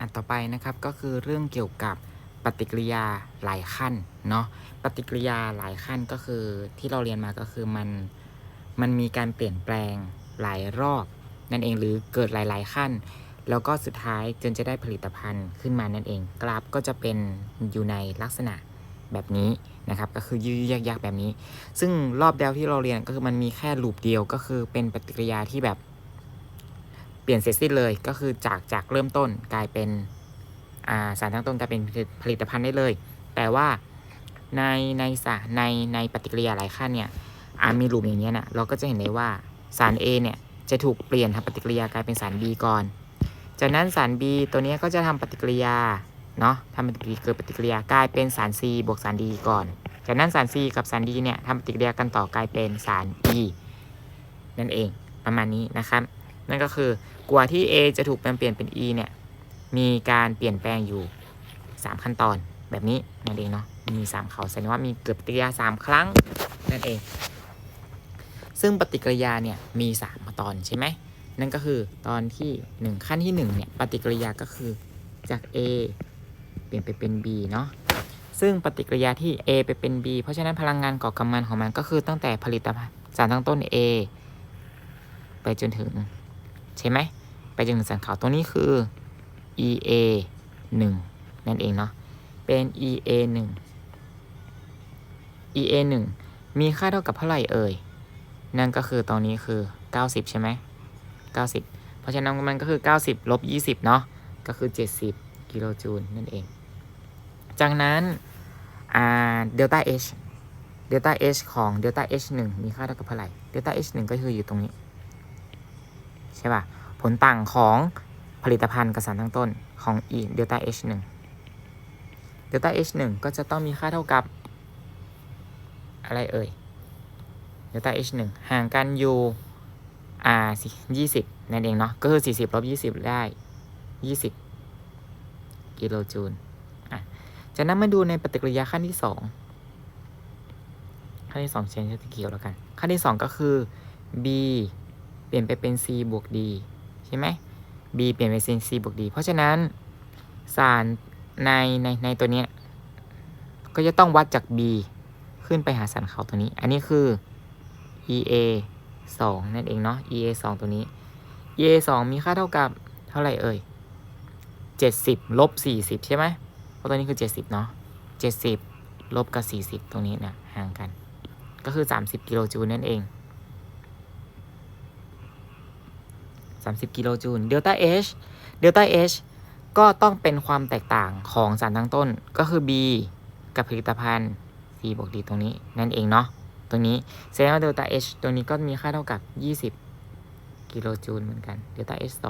อันต่อไปนะครับก็คือเรื่องเกี่ยวกับปฏิกิริยาหลายขั้นเนาะปฏิกิริยาหลายขั้นก็คือที่เราเรียนมาก็คือมันมันมีการเปลี่ยนแปลงหลายรอบนั่นเองหรือเกิดหลาย ๆ ขั้น แล้วก็สุดท้ายจนจะได้ผลิตภัณฑ์ขึ้นมานั่นเอง กราฟก็จะเป็นอยู่ในลักษณะแบบนี้นะครับ ก็คือยืดๆยักๆแบบนี้ ซึ่งรอบเดียวที่เราเรียนก็คือมันมีแค่ลูปเดียวก็คือเป็นปฏิกิริยาที่แบบ ลี่ยนเสร็จสิ้นเลยก็คือจากจากเริ่มต้นกลายเป็นาสารตั้งต้นกลายเป็นผลิตภัณฑ์ได้เลย แต่ว่าในในสารในในปฏิกิริยาหลายขั้นเนี่ยมีลูปอย่างเงี้ยนะเราก็จะเห็นได้ว่าสาร A เนี่ยจะถูกเปลี่ยนทำปฏิกิริยากลายเป็นสาร B ก่อน จากนั้นสาร B ตัวนี้ก็จะทำปฏิกิริยาเนาะทำปฏิกิริยาเกิดปฏิกิริยากลายเป็นสาร C บวกสาร D ก่อน จากนั้นสาร C กับสาร D เนี่ยทำปฏิกิริยากันต่อกลายเป็นสาร E นั่นเองประมาณนี้นะครับ นั่นก็คือ กว่าที่ A จะถูกแปลเปลี่ยนเป็น E เนี่ยมีการเปลี่ยนแปลงอยู่ 3 ขั้นตอนแบบนี้นั่นเองเนาะมี 3 เขาแสดงว่ามีเกิดปฏิกิริยา 3 ครั้งนั่นเอง ซึ่งปฏิกิริยาเนี่ยมี 3 ตอนใช่ไหมนั่นก็คือตอนที่ 1 ขั้นที่1เนี่ยปฏิกิริยาก็คือจาก A เปลี่ยนไปเป็น B เนาะซึ่งปฏิกิริยาที่ A ไปเป็น B เพราะฉะนั้นพลังงานก่อกำมันของมันก็คือตั้งแต่ผลิตภัณฑ์สารตั้งต้น A ไปจนถึง ใช่ไหม จนถึงสันขาวตรงนี้คือ EA 1นั่นเองเนาะ เป็น EA 1 EA 1มีค่าเท่ากับเท่าไหร่เอ่ย นั่นก็คือตรงนี้คือ 90 ใช่ไหม 90 เพราะฉะนั้นมันก็คือ 90ลบ20 เนาะ ก็คือ 70 กิโลจูลนั่นเอง จากนั้นเดลต้า H เดลต้า H ของเดลต้า H 1มีค่าเท่ากับเท่าไหร่เดลต้า H 1ก็คืออยู่ตรงนี้ ใช่ป่ะ ผลต่างของผลิตภัณฑ์กับสารตั้งต้นของ E เดลต้า H 1เดลต้า H 1ก็จะต้องมีค่าเท่ากับ อะไรเอ่ยเดลต้า H 1ห่างกันอยู่อ่ายี่สิบนั่นเองเนาะ ก็คือ 40ลบ20 ได้ 20 กิโลจูลอะจากนั้นมาดูในปฏิกิริยาขั้นที่ 2 ขั้นที่ 2 เชนจะเกี่ยวแล้วกัน ขั้นที่ 2 ก็คือ B เปลี่ยนไปเป็น C บวก D ช่ไหม B เปลี่ยนเป็น C บวก D เพราะฉะนั้นสารในในในตัวนี้ ก็จะต้องวัดจาก B ขึ้นไปหาสารเขาตัวนี้ อันนี้คือ EA 2 นั่นเองเนาะ EA 2 ตัวนี้ EA 2 มีค่าเท่ากับเท่าไหร่เอ่ย 70ลบ40 ใช่ไหมเพราะตัวนี้คือ 70 เนาะ70ลบกับ 40 ตรงนี้เนี่ยห่างกัน ก็คือ 30 กิโลจูลนั่นเอง 30 กิโลจูลเดลต้า H เดลต้า H ก็ต้องเป็นความแตกต่างของสารตั้งต้นก็คือ B กับผลิตภัณฑ์ C บวก D ตรงนี้นั่นเองเนาะตรงนี้แสดงว่าเดลต้า H ตัวนี้ก็มีค่าเท่ากับ 20 กิโลจูลเหมือนกันเดลต้า H 2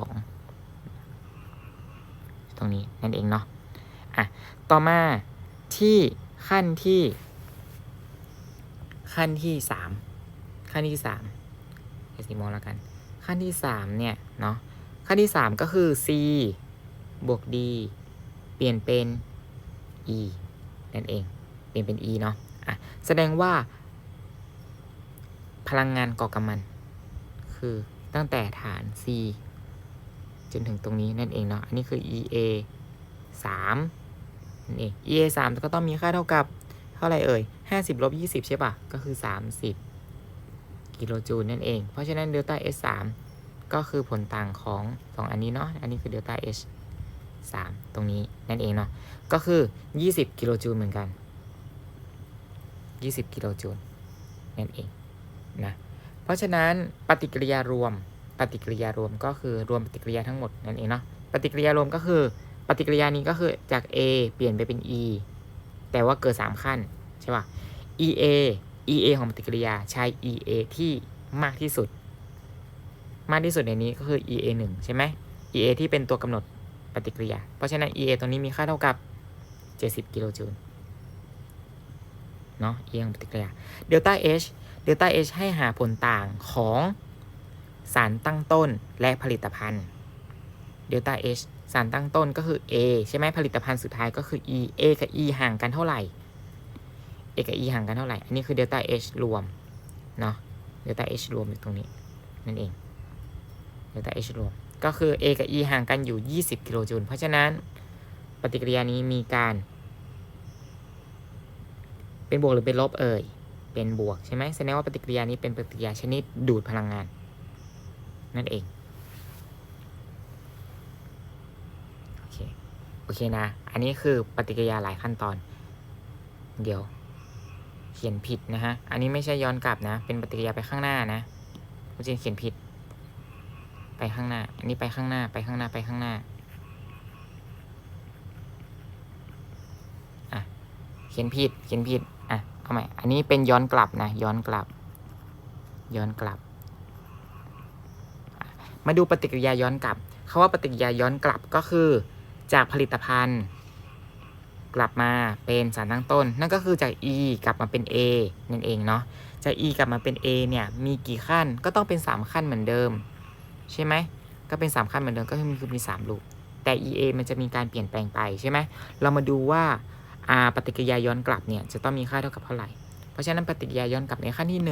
ตรงนี้นั่นเองเนาะอะต่อมาที่ขั้นที่ ขั้นที่ 3 ขั้นที่3ให้สีมองแล้วกัน ขั้นที่3เนี่ยเนาะขั้นที่ 3 ก็คือ C บวก D เปลี่ยนเป็น E นั่นเอง เปลี่ยนเป็น E เนาะอะแสดงว่า พลังงานก่อกำมัน คือตั้งแต่ฐาน C จนถึงตรงนี้นั่นเองเนาะ อันนี้คือ EA 3นั่นเอง EA 3ก็ต้องมีค่าเท่ากับ เท่าไรเอ่ย 50ลบ20 ใช่ปะก็คือ 30 กิโลจูลนั่นเอง เพราะฉะนั้นเดลต้า S 3ก็คือผลต่างของ 2 อันนี้เนาะ อันนี้คือเดลต้า H 3ตรงนี้นั่นเองเนาะ ก็คือ 20 กิโลจูลเหมือนกัน 20 กิโลจูลนั่นเองนะ เพราะฉะนั้นปฏิกิริยารวม ปฏิกิริยารวมก็คือรวมปฏิกิริยาทั้งหมดนั่นเองเนาะ ปฏิกิริยารวมก็คือ ปฏิกิริยานี้ก็คือจาก A เปลี่ยนไปเป็น E แต่ว่าเกิด 3 ขั้นใช่ป่ะ EA EA ของปฏิกิริยาใช้ EA ที่มากที่สุด มากที่สุดในนี้ก็คือ EA 1ใช่ไหม EA ที่เป็นตัวกำหนดปฏิกิริยา เพราะฉะนั้น EA ตรงนี้มีค่าเท่ากับ 70 กิโลจูลเนาะ EA ของปฏิกิริยา เดลต้า H เดลต้า H ให้หาผลต่างของสารตั้งต้นและผลิตภัณฑ์เดลต้า H สารตั้งต้นก็คือ A ใช่ไหมผลิตภัณฑ์สุดท้ายก็คือ E A กับ E ห่างกันเท่าไหร่ A กับ E ห่างกันเท่าไหร่ อันนี้คือเดลต้า H รวม เนาะเดลต้า H รวมอยู่ตรงนี้ นั่นเองเดลต้า H รวม ก็คือ A กับ E ห่างกันอยู่ 20 กิโลจูล เพราะฉะนั้นปฏิกิริยานี้มีการ เป็นบวกหรือเป็นลบเอ่ย เป็นบวกใช่ไหมแสดงว่าปฏิกิริยานี้เป็นปฏิกิริยาชนิดดูดพลังงาน นั่นเอง โอเค โอเคนะ อันนี้คือปฏิกิริยาหลายขั้นตอน เดี๋ยว ขียนผิดนะฮะ อันนี้ไม่ใช่ย้อนกลับนะ เป็นปฏิกิริยาไปข้างหน้านะคุณจีนเขียนผิด ไปข้างหน้า อันนี้ไปข้างหน้า ไปข้างหน้า ไปข้างหน้า อะ เขียนผิด เขียนผิด อะ เอาใหม่ อันนี้เป็นย้อนกลับนะ ย้อนกลับ ย้อนกลับ มาดูปฏิกิริยาย้อนกลับคาว่าปฏิกิริยาย้อนกลับก็คือ จากผลิตภัณฑ์ กลับมาเป็นสารตั้งต้น นั่นก็คือจาก E กลับมาเป็น A นั่นเองเนาะจาก E กลับมาเป็น A เนี่ยมีกี่ขั้นก็ต้องเป็น 3 ขั้นเหมือนเดิม ใช่ไหมก็เป็น 3 ขั้นเหมือนเดิมก็คือมีคือมี3ลูกแต่ EA มันจะมีการเปลี่ยนแปลงไปใช่ไหมเรามาดูว่าอ่าปฏิกิริยาย้อนกลับเนี่ยจะต้องมีค่าเท่ากับเท่าไหร่ เพราะฉะนั้นปฏิกิริยาย้อนกลับในขั้นที่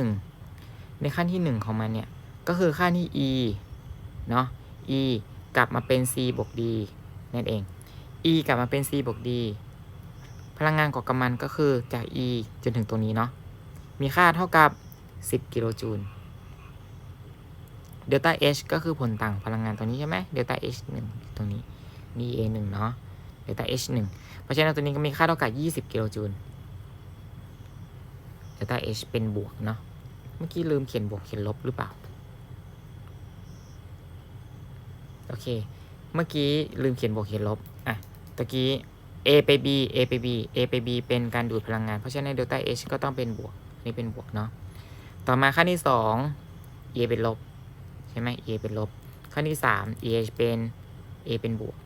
1 ในขั้นที่ 1 ของมันเนี่ยก็คือค่าที่ E เนาะ E กลับมาเป็น C บวก D นั่นเอง E กลับมาเป็น C บวก D พลังงานก่อกำมันก็คือจาก E จนถึงตัวนี้เนาะ มีค่าเท่ากับ 10 กิโลจูล เดลต้า H ก็คือผลต่างพลังงานตรงนี้ใช่ไหมเดลต้า H 1ตรงนี้ dA 1เนาะ เดลต้า H 1เพราะฉะนั้นตัวนี้ก็มีค่าเท่ากับ 20 กิโลจูล เดลต้า H เป็นบวกเนาะ เมื่อกี้ลืมเขียนบวกเขียนลบหรือเปล่า โอเค เมื่อกี้ลืมเขียนบวกเขียนลบ อะ ตะกี้ A ไป B A ไป B A ไป B เป็นการดูดพลังงาน เพราะฉะนั้นเดลต้า H ก็ต้องเป็นบวกอันนี้เป็นบวกเนาะต่อมาขั้นที่สอง A เป็นลบใช่ไหม A เป็นลบ ขั้นที่สาม E เป็น A เป็นบวก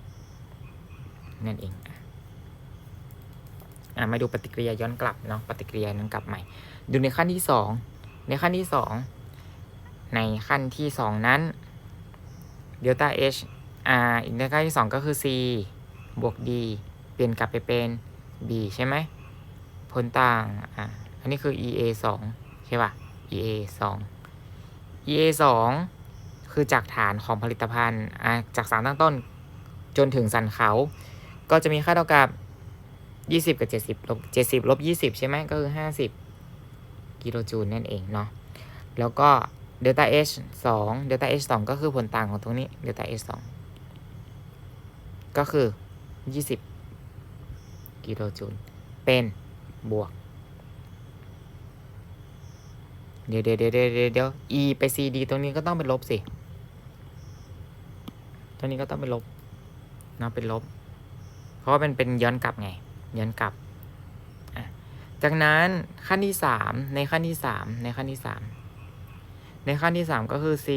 นั่นเองอะมาดูปฏิกิริยาย้อนกลับเนาะปฏิกิริยาย้นกลับใหม่ ดูในขั้นที่สองในขั้นที่สองในขั้นที่สองนั้นเดลต้า H อ่าอีกในขั้นที่สองก็คือ C บวก D เปลี่ยนกลับไปเป็น B ใช่ไหมผลต่างอ่าอันนี้คือ EA 2ใช่ป่ะ EA 2 EA 2คือจากฐานของผลิตภัณฑ์อ่าจากสารตั้งต้นจนถึงสันเขา ก็จะมีค่าเท่ากับ 20 กับ 70ลบ70ลบ20 ใช่ไหมก็คือ 50 กิโลจูลนั่นเองเนาะแล้วก็เดลต้า H 2เดลต้า H 2ก็คือผลต่างของตรงนี้เดลต้า H 2ก็คือ 20 กิโลจูลเป็นบวกเดี๋ยวเดี๋ยวเดี๋ยวเดี๋ยวเดี๋ยว e ไป cd ตรงนี้ก็ต้องเป็นลบสิ ตรงนี้ก็ต้องเป็นลบเนาะเป็นลบ เพราะว่ามันเป็นย้อนกลับไง ย้อนกลับ จากนั้นขั้นที่สามในขั้นที่สามในขั้นที่สามในขั้นที่สามก็คือ c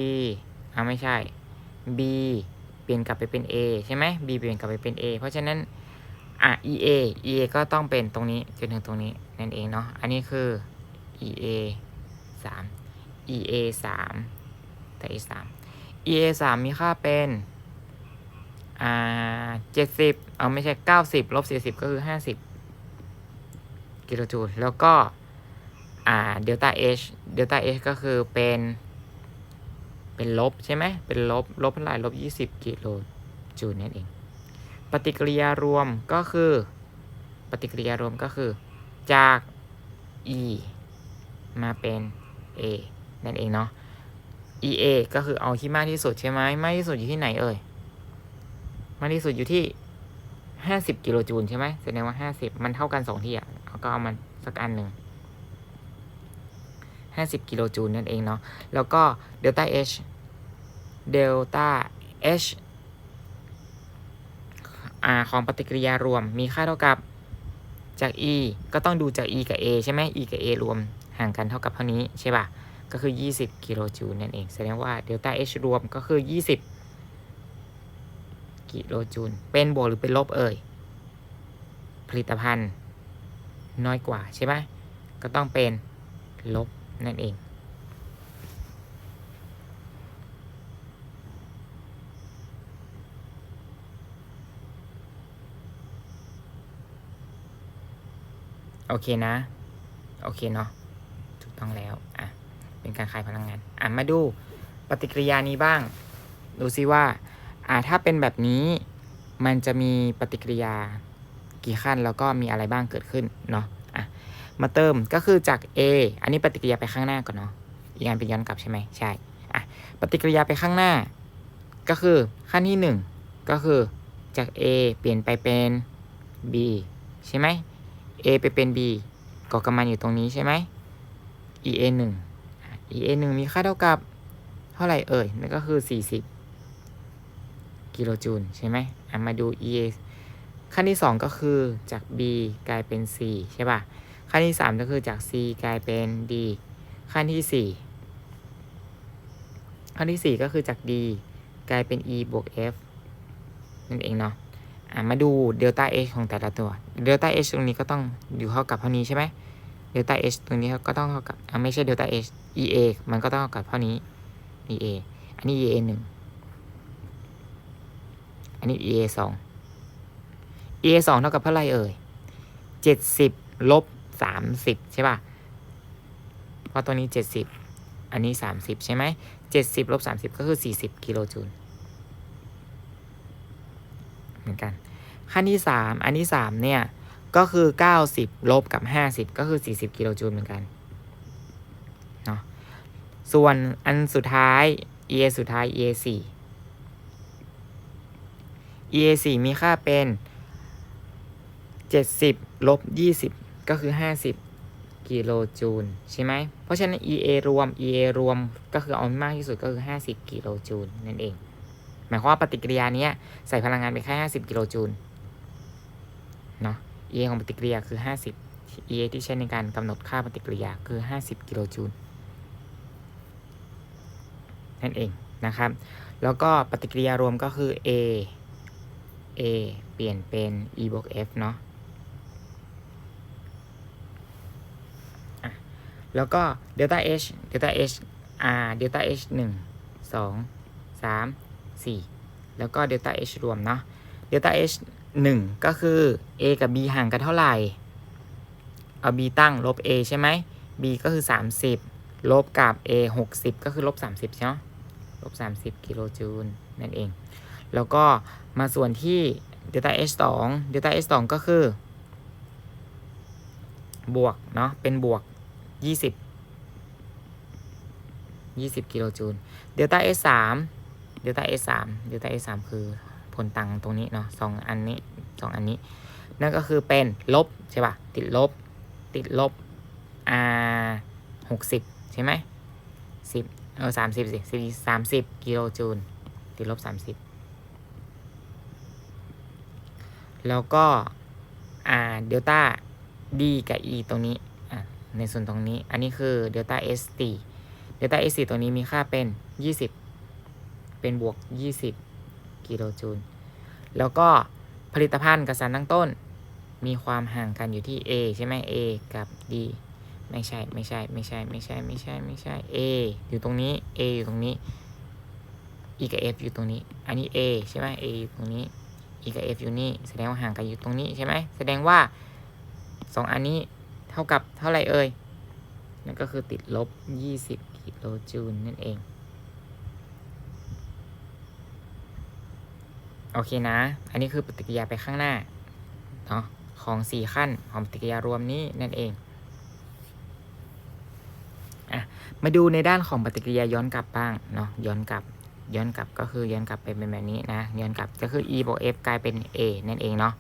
อ่าไม่ใช่ b เปลี่ยนกลับไปเป็น a ใช่ไหม b เปลี่ยนกลับไปเป็น a เพราะฉะนั้น อะ ea ea ก็ต้องเป็นตรงนี้จนถึงตรงนี้นั่นเองเนาะ อันนี้คือ ea สาม ea สามแต่ e สาม ea สามมีค่าเป็นอ่าเจ็ดสิบเอาไม่ใช่เก้าสิบลบสี่สิบก็คือห้าสิบกิโลจูล แล้วก็อ่าเดลต้า h เดลต้า h ก็คือเป็น เป็นลบใช่ไหม เป็นลบ ลบเท่าไหร่ลบยี่สิบกิโลจูลนั่นเอง ฏิกิริยารวมก็คือ ปฏิกิริยารวมก็คือ จาก e มาเป็น a นั่นเองเนาะ ea ก็คือเอาที่มากที่สุดใช่ไหมมากที่สุดอยู่ที่ไหนเอ่ย มากที่สุดอยู่ที่50กิโลจูลใช่ไหมแสดงว่า50มันเท่ากัน2ที่อะเอาก็เอามันสักอันหนึ่ง50กิโลจูลนั่นเองเนาะ แล้วก็เดลต้า H เดลต้า H อ่าของปฏิกิริยารวมมีค่าเท่ากับจาก E ก็ต้องดูจาก E กับ A ใช่ไหม E กับ A รวมห่างกันเท่ากับเท่านี้ใช่ป่ะก็คือ 20 กิโลจูลนั่นเอง แสดงว่าเดลต้า H รวมก็คือ 20 กิโลจูล เป็นบวกหรือเป็นลบเอ่ย ผลิตภัณฑ์น้อยกว่าใช่ไหมก็ต้องเป็นลบนั่นเอง โอเคนะ โอเคเนาะถูกต้องแล้วอะเป็นการคายพลังงานอะมาดูปฏิกิริยานี้บ้าง ดูซิว่าอ่าถ้าเป็นแบบนี้มันจะมีปฏิกิริยากี่ขั้นแล้วก็มีอะไรบ้างเกิดขึ้นเนาะอะมาเติมก็คือจาก A อันนี้ปฏิกิริยาไปข้างหน้าก่อนเนาะอีกอันเป็นย้อนกลับใช่ไหมใช่อะปฏิกิริยาไปข้างหน้า ก็คือขั้นที่ 1 ก็คือจาก A เปลี่ยนไปเป็น B ใช่ไหม A ไปเป็น B ก่อกำมันอยู่ตรงนี้ใช่ไหม EA 1อะ EA 1 มีค่าเท่ากับ เท่าไหร่เอ่ย นั่นก็คือ 40 กิโลจูลใช่ไหมอะมาดู EA ขั้นที่ 2 ก็คือจาก B กลายเป็น C ใช่ป่ะ ขั้นที่ 3 ก็คือจาก C กลายเป็น D ขั้นที่ 4 ขั้นที่ 4 ก็คือจาก D กลายเป็น E บวก F นั่นเองเนาะ มาดูเดลต้า H ของแต่ละตัวเดลต้า H ตรงนี้ก็ต้องอยู่เท่ากับเท่านี้ใช่ไหมเดลต้า H ตรงนี้ก็ต้องเท่ากับไม่ใช่เดลต้า H EA มันก็ต้องเท่ากับเท่านี้ EA อันนี้ EA หนึ่งอันนี้ EA สอง EA สองเท่ากับเท่าไรเอ่ยเจ็ดสิบลบสามสิบใช่ป่ะเพราะตัวนี้เจ็ดสิบอันนี้สามสิบใช่ไหมเจ็ดสิบลบสามสิบก็คือสี่สิบกิโลจูล เหมือนกัน ขั้นที่สามอันที่สามเนี่ยก็คือเก้าสิบลบกับห้าสิบก็คือสี่สิบกิโลจูลเหมือนกันเนาะส่วนอันสุดท้าย EA สุดท้าย EA สี่ EA สี่มีค่าเป็นเจ็ดสิบลบยี่สิบก็คือห้าสิบกิโลจูลใช่ไหม เพราะฉะนั้น EA รวม EA รวมก็คือเอามากที่สุดก็คือห้าสิบกิโลจูลนั่นเอง หมายความว่าปฏิกิริยานี้ใส่พลังงานไปแค่ห้าสิบกิโลจูลเนาะ EA ของปฏิกิริยาคือห้าสิบ EA ที่ใช้ในการกำหนดค่าปฏิกิริยาคือห้าสิบกิโลจูลนั่นเองนะครับ แล้วก็ปฏิกิริยารวมก็คือ A A เปลี่ยนเป็น E บวก F เนาะอะแล้วก็ delta H delta H R delta H 1 2 3 4 แล้วก็ delta H รวมเนาะ delta H 1 ก็คือ A กับ B ห่างกันเท่าไหร่ เอา B ตั้งลบ A ใช่ไหม B ก็คือ 30 ลบกับ A 60 ก็คือลบ 30ใช่ไหมลบ 30 กิโลจูลนั่นเอง แล้วก็มาส่วนที่ delta H 2 delta H 2ก็คือบวกเนาะเป็นบวก 20 20 กิโลจูล เดลต้า S3 delta H 3 delta H 3 delta H 3คือผลต่างตรงนี้เนาะสองอันนี้สองอันนี้ นั่นก็คือเป็นลบใช่ป่ะติดลบ ติดลบ R 60ใช่ไหมสิบเออสามสิบสิสิสามสิบกิโลจูลติดลบสามสิบแล้วก็อ่าเดลต้า D กับ E ตรงนี้อะในส่วนตรงนี้ อันนี้คือเดลต้า S 4เดลต้า S 4ตรงนี้มีค่าเป็น 20 เป็นบวก 20 กิโลจูล แล้วก็ผลิตภัณฑ์กับสารตั้งต้น มีความห่างกันอยู่ที่ A ใช่ไหม A กับ D ไม่ใช่ไม่ใช่ไม่ใช่ไม่ใช่ไม่ใช่ไม่ใช่ A อยู่ตรงนี้ A อยู่ตรงนี้ E กับ F อยู่ตรงนี้ อันนี้ A ใช่ไหม A อยู่ตรงนี้ E กับ F อยู่นี่ แสดงว่าห่างกันอยู่ตรงนี้ใช่ไหม แสดงว่าสองอันนี้เท่ากับเท่าไหร่เอ่ย นั่นก็คือติดลบ 20 กิโลจูลนั่นเอง โอเคนะ อันนี้คือปฏิกิริยาไปข้างหน้าเนาะของ4ขั้นของปฏิกิริยารวมนี้นั่นเองอะมาดูในด้านของปฏิกิริยาย้อนกลับบ้างเนาะย้อนกลับย้อนกลับก็คือย้อนกลับไปเป็นแบบนี้นะย้อนกลับก็คือ e บวก f กลายเป็น a นั่นเองเนาะ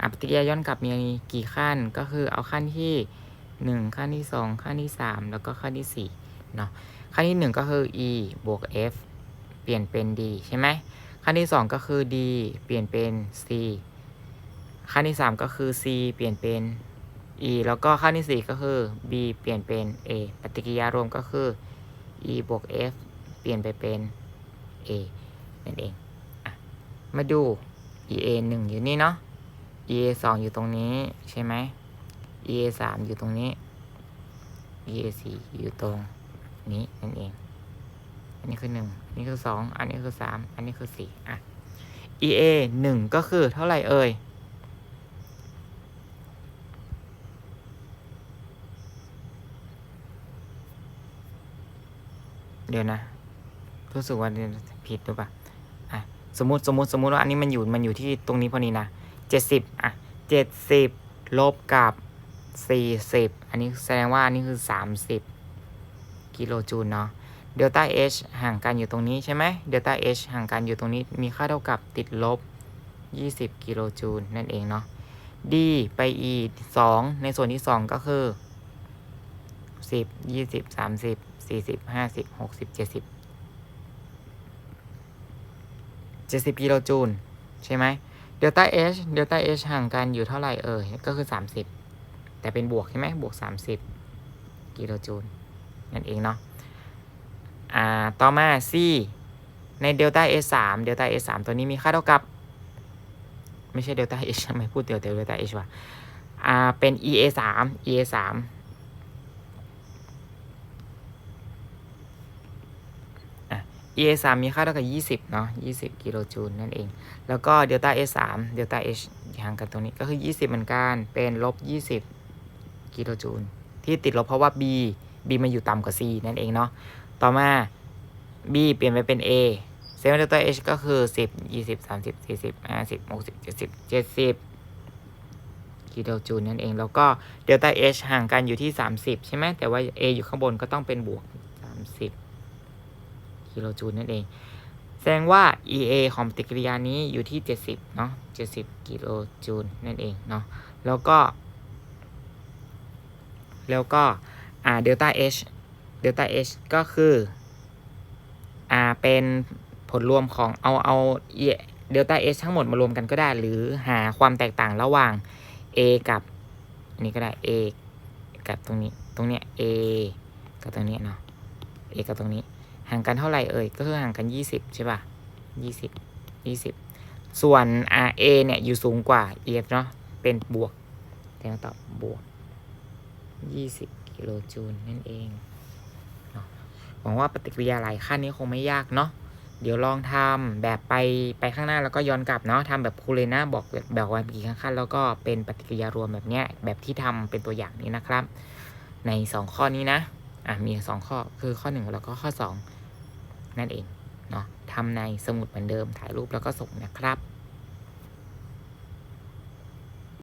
อะปฏิกิริยาย้อนกลับมีกี่ขั้นก็คือเอาขั้นที่ 1 ขั้นที่ 2 ขั้นที่ 3 แล้วก็ขั้นที่4เนาะขั้นที่ 1 ก็คือ e บวก f เปลี่ยนเป็น d ใช่ไหม ขั้นที่ 2 ก็คือ d เปลี่ยนเป็น c ขั้นที่ 3 ก็คือ c เปลี่ยนเป็น e แล้วก็ขั้นที่ 4 ก็คือ b เปลี่ยนเป็น a ปฏิกิริยารวมก็คือ e บวก f เปลี่ยนไปเป็น a นั่นเองอมาดู ea 1 อยู่นี่เนาะ ea 2 อยู่ตรงนี้ใช่ไหม ea 3 อยู่ตรงนี้ ea 4 อยู่ตรงนี้นั่นเอง อันนี้คือ1อันนี้คือ2อันนี้คือ3อันนี้คือ4อะ ea 1ก็คือเท่าไหร่เอ่ยเดี๋ยวนะรู้สึกว่าผิดหรือเปล่าอะสมมติสมมติสมมติว่าอันนี้มันอยู่มันอยู่ที่ตรงนี้พอดีนะเจ็ดสิบอะเจ็ดสิบลบกับสี่สิบอันนี้แสดงว่าอันนี้คือสามสิบกิโลจูลเนาะ เดลต้า H ห่างกันอยู่ตรงนี้ใช่ไหมเดลต้า H ห่างกันอยู่ตรงนี้มีค่าเท่ากับติดลบ 20 กิโลจูลนั่นเองเนาะ D ไป E 2 ในส่วนที่ 2 ก็คือ 10 20 30 40 50 60 70 70 กิโลจูลใช่ไหมเดลต้า H เดลต้า H ห่างกันอยู่เท่าไหร่เอ่ยก็คือ 30 แต่เป็นบวกใช่ไหมบวก 30 กิโลจูลนั่นเองเนาะ อ่าต่อมา C ในเดลต้า S 3เดลต้า S 3ตัวนี้มีค่าเท่ากับ ไม่ใช่เดลต้า H ทำไมพูดเดลต้าเดลต้า H วะอ่าเป็น EA 3 EA 3อะ EA 3มีค่าเท่ากับ 20 เนาะ20 กิโลจูลนั่นเอง แล้วก็เดลต้า S 3เดลต้า H ห่างกันตรงนี้ก็คือ 20 เหมือนกัน เป็นลบ 20 กิโลจูล ที่ติดลบเพราะว่า B B มันอยู่ต่ำกว่า C นั่นเองเนาะ ต่อมา B เปลี่ยนไปเป็น A เซเว่นเลต้า H ก็คือ 10 20 30 40 50 60 70 70กิโลจูลนั่นเอง แล้วก็เดลต้า H ห่างกันอยู่ที่ 30 ใช่ไหมแต่ว่า A อยู่ข้างบนก็ต้องเป็นบวก 30 กิโลจูลนั่นเอง แสดงว่า EA ของปฏิกิริยานี้อยู่ที่ 70 เนาะ70 กิโลจูลนั่นเองเนาะแล้วก็ แล้วก็อ่าเดลต้า H เดลต้า H ก็คืออ่าเป็นผลรวมของเอาเอาเดลต้า H ทั้งหมดมารวมกันก็ได้ หรือหาความแตกต่างระหว่าง A กับอันนี้ก็ได้ A กับตรงนี้ตรงเนี้ย A กับตรงนี้เนาะ A กับตรงนี้ ห่างกันเท่าไหร่เอ่ย ก็คือห่างกัน 20 ใช่ป่ะ 20 20 ส่วน R A เนี่ยอยู่สูงกว่า E F เนาะ เป็นบวกแทนตอบบวก 20 กิโลจูลนั่นเอง หวังว่าปฏิกิริยาหลายขั้นนี้คงไม่ยากเนาะเดี๋ยวลองทำแบบไปไปข้างหน้าแล้วก็ย้อนกลับเนาะทำแบบครูเลน่าบอกแบบว่ากี่ขั้นแล้วก็เป็นปฏิกิริยารวมแบบเนี้ยแบบที่ทำเป็นตัวอย่างนี้นะครับ ใน 2 ข้อนี้นะอะมี 2 ข้อคือข้อ 1 แล้วก็ข้อ 2 นั่นเองเนาะทำในสมุดเหมือนเดิมถ่ายรูปแล้วก็ส่งนะครับ